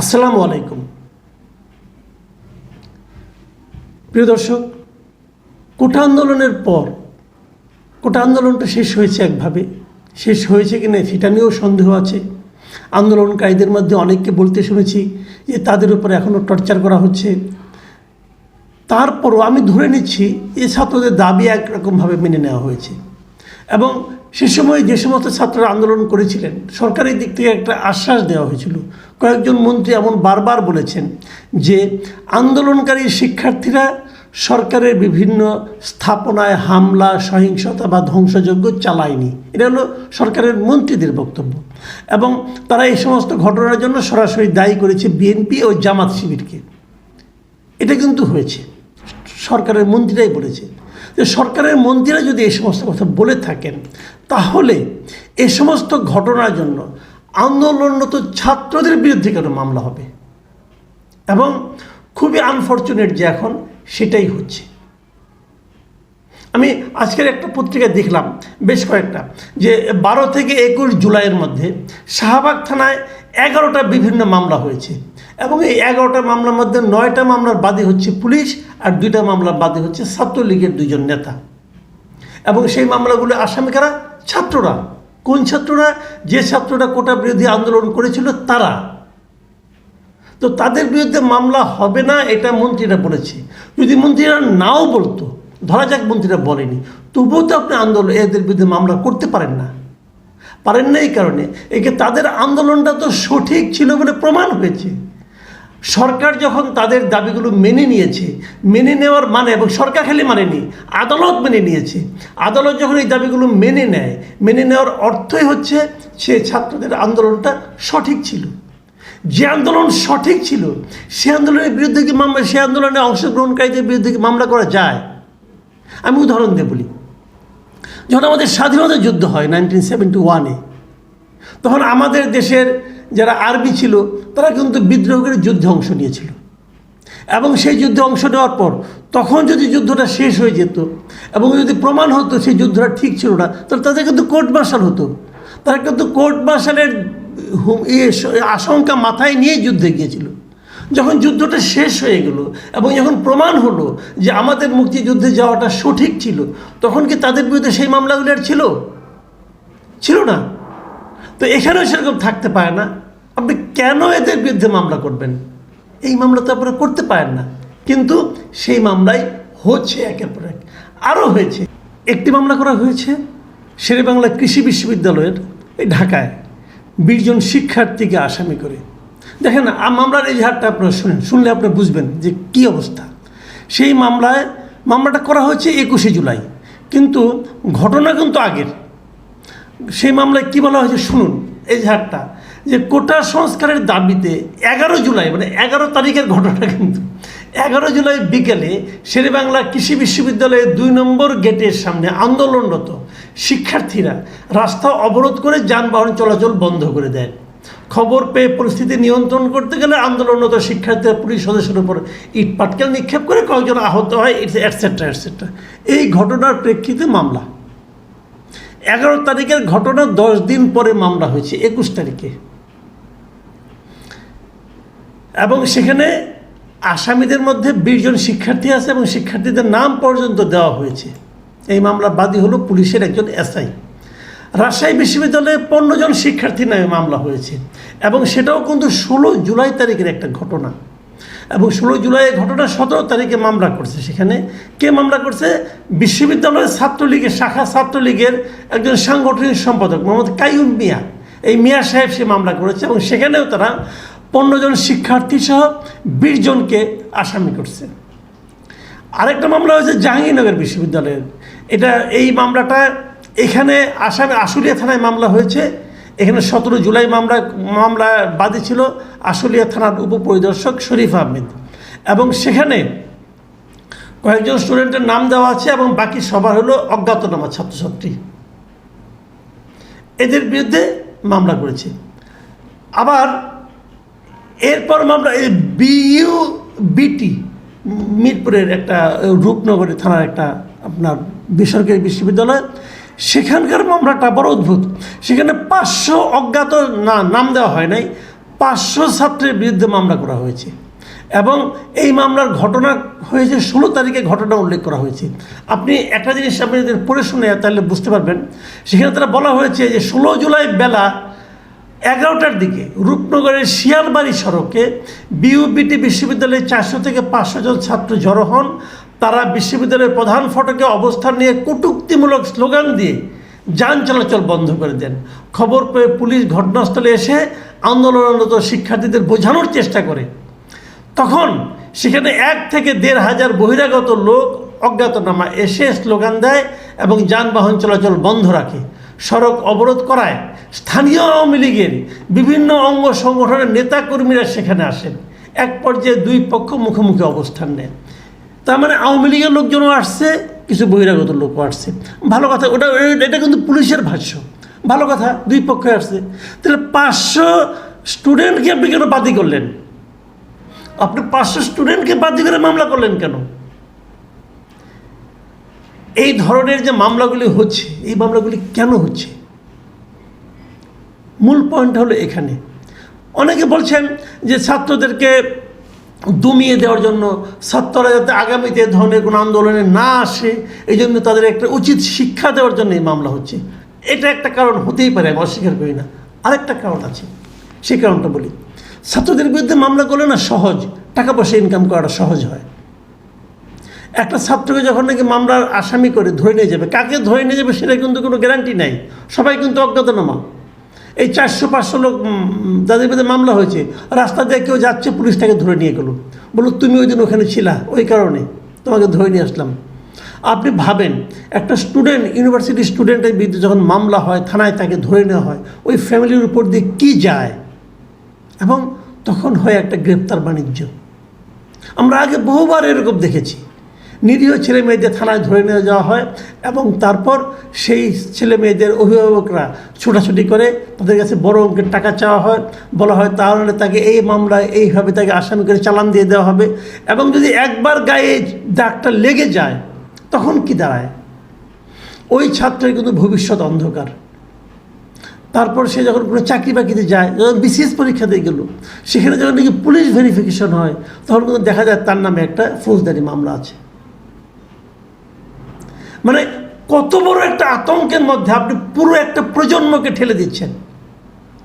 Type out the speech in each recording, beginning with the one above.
আসসালামু আলাইকুম। প্রিয় দর্শক কোটা আন্দোলনের পর কোটা আন্দোলনটা শেষ হয়েছে একভাবে। শেষ হয়েছে কি না সেটা নিয়েও সন্দেহ আছে। আন্দোলনকারীদের মধ্যে অনেককে বলতে শুনেছি যে তাদের উপর এখনও টর্চার করা হচ্ছে। তারপরও আমি ধরে নিচ্ছি, এ ছাত্রদের দাবি একরকমভাবে মেনে নেওয়া হয়েছে। এবং সে সময় যে সমস্ত ছাত্ররা আন্দোলন করেছিলেন, সরকারের দিক থেকে একটা আশ্বাস দেওয়া হয়েছিল। কয়েকজন মন্ত্রী এমন বারবার বলেছেন যে আন্দোলনকারী শিক্ষার্থীরা সরকারের বিভিন্ন স্থাপনায় হামলা, সহিংসতা বা ধ্বংসযজ্ঞ চালায়নি। এটা হলো সরকারের মন্ত্রীদের বক্তব্য। এবং তারা এই সমস্ত ঘটনার জন্য সরাসরি দায়ী করেছে বিএনপি ও জামাত শিবিরকে। এটা কিন্তু হয়েছে। সরকারের মন্ত্রীরাই বলেছে যে সরকারের মন্ত্রীরা যদি এই সমস্ত কথা বলে থাকেন, তাহলে এ সমস্ত ঘটনার জন্য আন্দোলনরত ছাত্রদের বিরুদ্ধে কেন মামলা হবে? এবং খুবই আনফর্চুনেট যে এখন সেটাই হচ্ছে। আমি আজকের একটা পত্রিকায় দেখলাম, বেশ কয়েকটা, যে বারো থেকে একুশ জুলাইয়ের মধ্যে শাহবাগ থানায় এগারোটা বিভিন্ন মামলা হয়েছে। এবং এই এগারোটা মামলার মধ্যে নয়টা মামলার বাদী হচ্ছে পুলিশ আর দুইটা মামলার বাদী হচ্ছে ছাত্রলীগের দুজন নেতা। এবং সেই মামলাগুলো আসামি কারা ছাত্ররা। কোন ছাত্ররা? যে ছাত্ররা কোটা বিরোধী আন্দোলন করেছিল তারা। তো তাদের বিরুদ্ধে মামলা হবে না, এটা মন্ত্রীরা বলেছে। যদি মন্ত্রীরা নাও বলতো, ধরা যাক মন্ত্রীরা বলেনি, তবুও তো আপনি আন্দোলন, এদের বিরুদ্ধে মামলা করতে পারেন না। পারেন না এই কারণে। একে তাদের আন্দোলনটা তো সঠিক ছিল বলে প্রমাণ হয়েছে। সরকার যখন তাদের দাবিগুলো মেনে নিয়েছে, মেনে নেওয়ার মানে এবং সরকার খালি মানেনি, আদালত মেনে নিয়েছে। আদালত যখন এই দাবিগুলো মেনে নেয়, মেনে নেওয়ার অর্থই হচ্ছে সে ছাত্রদের আন্দোলনটা সঠিক ছিল। যে আন্দোলন সঠিক ছিল, সে আন্দোলনের বিরুদ্ধে কি মামলা, সে আন্দোলনে অংশগ্রহণকারীদের বিরুদ্ধে কি মামলা করা যায়? আমি উদাহরণ দিয়ে বলি। যখন আমাদের স্বাধীনতা যুদ্ধ হয় নাইনটিন সেভেন্টি ওয়ানে তখন আমাদের দেশের যারা আর্মি ছিল, তারা কিন্তু বিদ্রোহ করে যুদ্ধে অংশ নিয়েছিল। এবং সেই যুদ্ধে অংশ নেওয়ার পর, তখন যদি যুদ্ধটা শেষ হয়ে যেত এবং যদি প্রমাণ হতো সেই যুদ্ধটা ঠিক ছিল না, তাহলে তাদের কিন্তু কোর্ট মার্শাল হতো। তারা কিন্তু কোর্ট মার্শালের আশঙ্কা মাথায় নিয়ে যুদ্ধে গিয়েছিল। যখন যুদ্ধটা শেষ হয়ে গেল এবং যখন প্রমাণ হলো যে আমাদের মুক্তিযুদ্ধে যাওয়াটা সঠিক ছিল, তখন কি তাদের বিরুদ্ধে সেই মামলাগুলো আর ছিল? ছিল না। তো এখানেও সেরকম থাকতে পারে না। আপনি কেন এদের বিরুদ্ধে মামলা করবেন? এই মামলা তো আপনারা করতে পারেন না। কিন্তু সেই মামলাই হচ্ছে একের পর এক। আরও হয়েছে। একটি মামলা করা হয়েছে শেরে শেরেবাংলা কৃষি বিশ্ববিদ্যালয়ের, এই ঢাকায়। বিশজন শিক্ষার্থীকে আসামি করে। দেখেন মামলার এই হারটা আপনারা শুনেন, শুনলে আপনি বুঝবেন যে কী অবস্থা। সেই মামলায়, মামলাটা করা হয়েছে একুশে জুলাই। কিন্তু ঘটনা কিন্তু আগের। সেই মামলায় কি বলা হয়েছে শুনুন এই ঝাড়টা যে কোটা সংস্কারের দাবিতে এগারো জুলাই মানে এগারো তারিখের ঘটনা কিন্তু, এগারো জুলাই বিকেলে শেরেবাংলা কৃষি বিশ্ববিদ্যালয়ের দুই নম্বর গেটের সামনে আন্দোলনরত শিক্ষার্থীরা রাস্তা অবরোধ করে যানবাহন চলাচল বন্ধ করে দেয়। খবর পেয়ে পরিস্থিতি নিয়ন্ত্রণ করতে গেলে আন্দোলনরত শিক্ষার্থীরা পুলিশ সদস্যের উপর ইট পাটকেল নিক্ষেপ করে কয়েকজন আহত হয় এটসেট্রা এটসেট্রা এই ঘটনার প্রেক্ষিতে মামলা। এগারো তারিখের ঘটনা দশ দিন পরে মামলা হয়েছে, একুশ তারিখে। এবং সেখানে আসামিদের মধ্যে বিশজন শিক্ষার্থী আছে এবং শিক্ষার্থীদের নাম পর্যন্ত দেওয়া হয়েছে। এই মামলা বাদী হলো পুলিশের একজন এসআই। রাজশাহী বিশ্ববিদ্যালয়ে পনেরো জন শিক্ষার্থী নামে মামলা হয়েছে এবং সেটাও কিন্তু ষোলো জুলাই তারিখের একটা ঘটনা। এবং ষোলো জুলাইয়ের ঘটনা সতেরো তারিখে মামলা করছে। সেখানে কে মামলা করছে? বিশ্ববিদ্যালয়ের ছাত্রলীগের শাখা ছাত্রলীগের একজন সাংগঠনিক সম্পাদক, মোহাম্মদ কাইউম মিয়া। এই মিয়া সাহেব সে মামলা করেছে এবং সেখানেও তারা পনেরো জন শিক্ষার্থী সহ বিশ জনকে আসামি করছে। আরেকটা মামলা হয়েছে জাহাঙ্গীরনগর বিশ্ববিদ্যালয়ের। এটা এই মামলাটা এখানে আসামে আশুলিয়া থানায় মামলা হয়েছে। এখানে সতেরো জুলাই মামলা মামলা বাদী ছিল আশুলিয়া থানার উপপরিদর্শক শরীফ আহমেদ। এবং সেখানে কয়েকজন স্টুডেন্টের নাম দেওয়া আছে এবং বাকি সবার হলো অজ্ঞাতনামা ছাত্রছাত্রী। এদের বিরুদ্ধে মামলা করেছে। আবার এরপর মামলা, এই বিইউ বিটি মিরপুরের একটা রূপনগরী থানার একটা আপনার বেসরকারি বিশ্ববিদ্যালয়, সেখানকার মামলাটা বড় অদ্ভুত। সেখানে পাঁচশো অজ্ঞাত না, নাম দেওয়া হয় নাই, পাঁচশো ছাত্রের বিরুদ্ধে মামলা করা হয়েছে। এবং এই মামলার ঘটনা হয়েছে, ষোলো তারিখে ঘটনা উল্লেখ করা হয়েছে। আপনি একটা জিনিস আপনি যদি পড়ে শুনে তাহলে বুঝতে পারবেন। সেখানে তারা বলা হয়েছে যে ষোলো জুলাই বেলা এগারোটার দিকে রূপনগরের শিয়ালবাড়ি সড়কে বিউবিটি বিশ্ববিদ্যালয়ের চারশো থেকে পাঁচশো জন ছাত্র জড়ো হন। তারা বিশ্ববিদ্যালয়ের প্রধান ফটকে অবস্থান নিয়ে কটূক্তিমূলক স্লোগান দিয়ে যান চলাচল বন্ধ করে দেন। খবর পেয়ে পুলিশ ঘটনাস্থলে এসে আন্দোলনরত শিক্ষার্থীদের বোঝানোর চেষ্টা করে। তখন সেখানে এক থেকে দেড় হাজার বহিরাগত লোক অজ্ঞাতনামা এসে স্লোগান দেয় এবং যানবাহন চলাচল বন্ধ রাখে। সড়ক অবরোধ করায় স্থানীয় আওয়ামী লীগের বিভিন্ন অঙ্গ সংগঠনের নেতাকর্মীরা সেখানে আসেন। এক পর্যায়ে দুই পক্ষ মুখোমুখি অবস্থান নেন তার মানে আওয়ামী লীগের লোকজনও আসছে, কিছু বহিরাগত লোকও আসছে। ভালো কথা, ওটা, এটা কিন্তু পুলিশের ভাষ্য। ভালো কথা, দুই পক্ষে আসছে। তাহলে পাঁচশো স্টুডেন্টকে আপনি কেন বাদি করলেন? আপনি পাঁচশো স্টুডেন্টকে বাদি করে মামলা করলেন কেন? এই ধরনের যে মামলাগুলি হচ্ছে, এই মামলাগুলি কেন হচ্ছে? মূল পয়েন্ট হলো এখানে। অনেকে বলছেন যে ছাত্রদেরকে দমিয়ে দেওয়ার জন্য, ছাত্ররা যাতে আগামীতে ধরনের কোনো আন্দোলনে না আসে, এই জন্য তাদের একটা উচিত শিক্ষা দেওয়ার জন্য এই মামলা হচ্ছে। এটা একটা কারণ হতেই পারে, আমি অস্বীকার করি না। আরেকটা কারণ আছে, সেই কারণটা বলি। ছাত্রদের বিরুদ্ধে মামলা করলে না সহজ, টাকা পয়সা ইনকাম করাটা সহজ হয়। একটা ছাত্রকে যখন নাকি মামলার আসামি করে ধরে নিয়ে যাবে, কাকে ধরে নিয়ে যাবে সেটা কিন্তু কোনো গ্যারান্টি নাই। সবাই কিন্তু অজ্ঞাতনামা। এই চারশো, পাঁচশো লোক যাদের বিরুদ্ধে মামলা হয়েছে, রাস্তা দিয়ে কেউ যাচ্ছে, পুলিশ তাকে ধরে নিয়ে গেলো। বলল, তুমি ওই দিন ওখানে ছিলা, ওই কারণে তোমাকে ধরে নিয়ে আসলাম। আপনি ভাবেন, একটা স্টুডেন্ট ইউনিভার্সিটি স্টুডেন্টের বিরুদ্ধে যখন মামলা হয়, থানায় তাকে ধরে নেওয়া হয়, ওই ফ্যামিলির উপর দিয়ে কী যায়? এবং তখন হয় একটা গ্রেপ্তার বাণিজ্য। আমরা আগে বহুবার এরকম দেখেছি। নিরীহ ছেলে মেয়েদের থানায় ধরে নিয়ে যাওয়া হয় এবং তারপর সেই ছেলে মেয়েদের অভিভাবকরা ছোটাছুটি করে তাদের কাছে বড় অঙ্কের টাকা চাওয়া হয়। বলা হয়, তাহলে তাকে এই মামলায় এইভাবে তাকে আসামি করে চালান দিয়ে দেওয়া হবে। এবং যদি একবার গায়ে দাগটা লেগে যায়, তখন কি দাঁড়ায়? ওই ছাত্রের কিন্তু ভবিষ্যৎ অন্ধকার। তারপর সে যখন কোনো চাকরি বাকরিতে যায়, যখন বিসিএস পরীক্ষা দিয়ে গেল, সেখানে যখন নাকি পুলিশ ভেরিফিকেশন হয়, তখন কিন্তু দেখা যায় তার নামে একটা ফৌজদারি মামলা আছে। মানে কত বড় একটা আতঙ্কের মধ্যে আপনি পুরো একটা প্রজন্মকে ঠেলে দিচ্ছেন।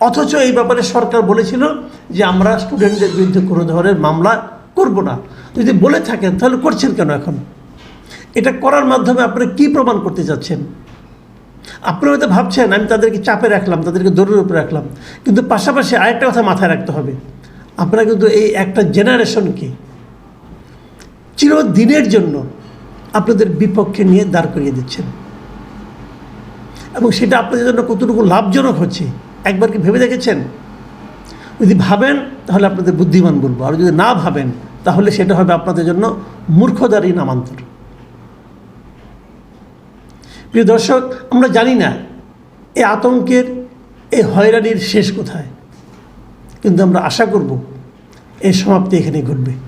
অথচ এই ব্যাপারে সরকার বলেছিল যে আমরা স্টুডেন্টদের বিরুদ্ধে কোনো ধরনের মামলা করব না। যদি বলে থাকেন, তাহলে করছেন কেন এখন? এটা করার মাধ্যমে আপনারা কী প্রমাণ করতে চাচ্ছেন? আপনারা হয়তো ভাবছেন, আমি তাদেরকে চাপে রাখলাম, তাদেরকে দৌড়ের উপরে রাখলাম। কিন্তু পাশাপাশি আরেকটা কথা মাথায় রাখতে হবে। আপনারা কিন্তু এই একটা জেনারেশনকে চিরদিনের জন্য আপনাদের বিপক্ষে নিয়ে দাঁড় করিয়ে দিচ্ছেন। এবং সেটা আপনাদের জন্য কতটুকু লাভজনক হচ্ছে, একবার কি ভেবে দেখেছেন? যদি ভাবেন, তাহলে আপনাদের বুদ্ধিমান বলব। আর যদি না ভাবেন, তাহলে সেটা হবে আপনাদের জন্য মূর্খদারই নামান্তর। প্রিয় দর্শক, আমরা জানি না এই আতঙ্কের এই হয়রানির শেষ কোথায়। কিন্তু আমরা আশা করব এই সমাপ্তি এখানে ঘটবে।